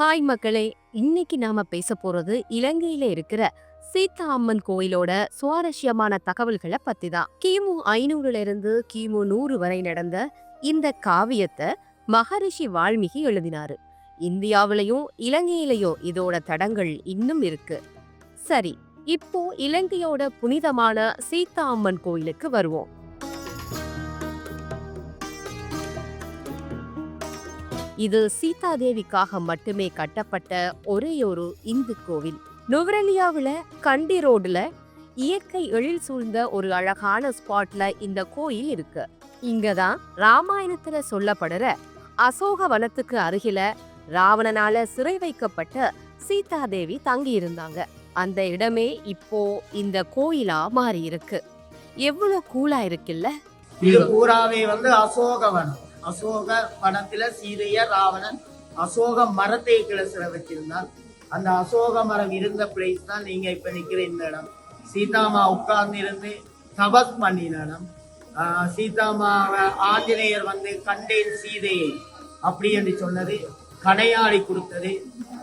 Hi மக்களே இன்னைக்கு நாம பேச போறது இலங்கையில இருக்கிற சீதா அம்மன் கோயிலோட சுவாரஸ்யமான தகவல்களை பத்தி தான் கிமு ஐநூறுல இருந்து கிமு நூறு வரை நடந்த இந்த காவியத்தை மகரிஷி வால்மீகி எழுதினாரு. இந்தியாவிலையும் இலங்கையிலையும் இதோட தடங்கள் இன்னும் இருக்கு. சரி இப்போ இலங்கையோட புனிதமான சீதா அம்மன் கோயிலுக்கு வருவோம். இது சீதாதேவிக்காக மட்டுமே கட்டப்பட்ட ஒரே ஒரு இந்து கோவில். நுவரெலியாவில் கண்டி ரோடுல இயற்கை எழில் சூழ்ந்த ஒரு அழகான ஸ்பாட்ல இந்த கோயில் இருக்கு. இங்கதான் ராமாயணத்துல சொல்லப்படுற அசோக வனத்துக்கு அருகில ராவணனால சிறை வைக்கப்பட்ட சீதாதேவி தங்கி இருந்தாங்க அந்த இடமே இப்போ இந்த கோயிலா மாறி இருக்கு எவ்வளவு கூலா இருக்குல்ல? இது பூராவே வந்து அசோகவனம் அசோக படத்துல சீதைய ராவணன் அசோக மரத்தை கிளசில வச்சிருந்தான். அந்த அசோக மரம் இருந்த பிளேஸ் தான் நீங்க இப்ப நிக்கிற இந்த இடம் சீதாமா உட்கார்ந்து இருந்து தபஸ் பண்ணின இடம் ஆஹ் சீதாமா ஆஞ்சநேயர் வந்து கண்டேன் சீதையை. அப்படி என்று சொன்னது கடையாளை கொடுத்தது.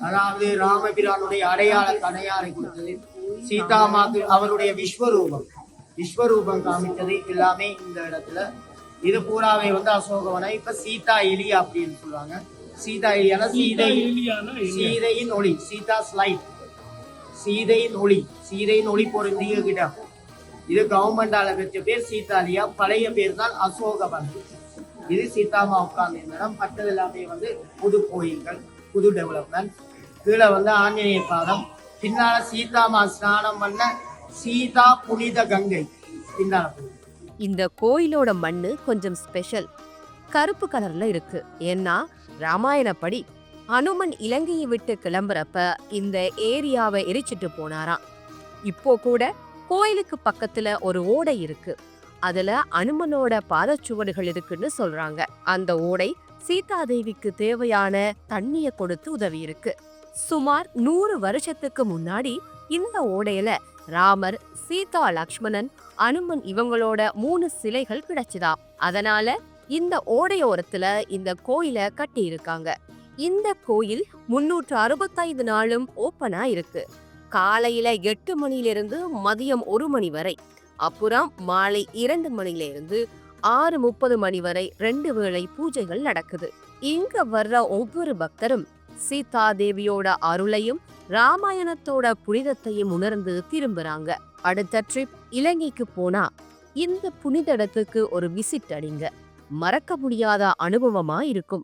அதாவது ராமபிரானுடைய அடையாள கடையாளை கொடுத்தது. சீதாமாக்கு அவருடைய விஸ்வரூபம். விஸ்வரூபம் காமித்தது எல்லாமே இந்த இடத்துல. இது பூராவே வந்து அசோகவனம் இப்ப சீதா எலி அப்படின்னு சொல்லுவாங்க. சீதா எலியான சீதை சீதையின் ஒளி சீதா ஸ்லைட் சீதையின் ஒளி சீதையின் ஒளி பொருந்திய இடம் இது கவர்மெண்டால வச்ச பேர் சீதாலியா பழைய பேர் தான் அசோகவனம் இது சீதாமா உட்கார்ந்து இடம் மற்றது எல்லாமே வந்து புது கோயில்கள் புது டெவலப்மெண்ட் கீழே வந்து ஆஞ்சநேய பாதம். பின்னால சீதாமா ஸ்நானம் பண்ண சீதா புனித கங்கை. பின்னால. இந்த கோயிலோட மண்ணு கொஞ்சம் ஸ்பெஷல் கருப்பு கலர்ல இருக்கு. ஏன்னா ராமாயணப்படி அனுமன் இலங்கையை விட்டு கிளம்புறப்ப இந்த ஏரியாவை எரிச்சிட்டு போனாராம். இப்போ கூட கோயிலுக்கு பக்கத்துல ஒரு ஓடை இருக்கு. அதுல அனுமனோட பாதச்சுவடுகள் இருக்குன்னு சொல்றாங்க. அந்த ஓடை சீதாதேவிக்கு தேவையான தண்ணிய கொடுத்து உதவி இருக்கு சுமார் நூறு வருஷத்துக்கு முன்னாடி இந்த ஓடையில ராமர் சீதா லக்ஷ்மணன் அனுமன் இவங்களோட மூணு சிலைகள் கிடைச்சுதாம் அதனால இந்த ஓடையோரத்துல இந்த கோயிலை கட்டி இருக்காங்க இந்த கோயில் முன்னூற்று அறுபத்தைந்து நாளும் ஓப்பனா இருக்கு. காலையில எட்டு மணிலிருந்து மதியம் ஒரு மணி வரை அப்புறம் மாலை இரண்டு மணில இருந்து ஆறு முப்பது மணி வரை ரெண்டு வேளை பூஜைகள் நடக்குது. இங்க வர்ற ஒவ்வொரு பக்தரும் சீதா தேவியோட அருளையும் ராமாயணத்தோட புனிதத்தையும் உணர்ந்து திரும்புறாங்க. அடுத்த ட்ரிப் இலங்கைக்கு போனா இந்த புனித இடத்துக்கு ஒரு விசிட் அடிங்க. மறக்க முடியாத அனுபவமா இருக்கும்.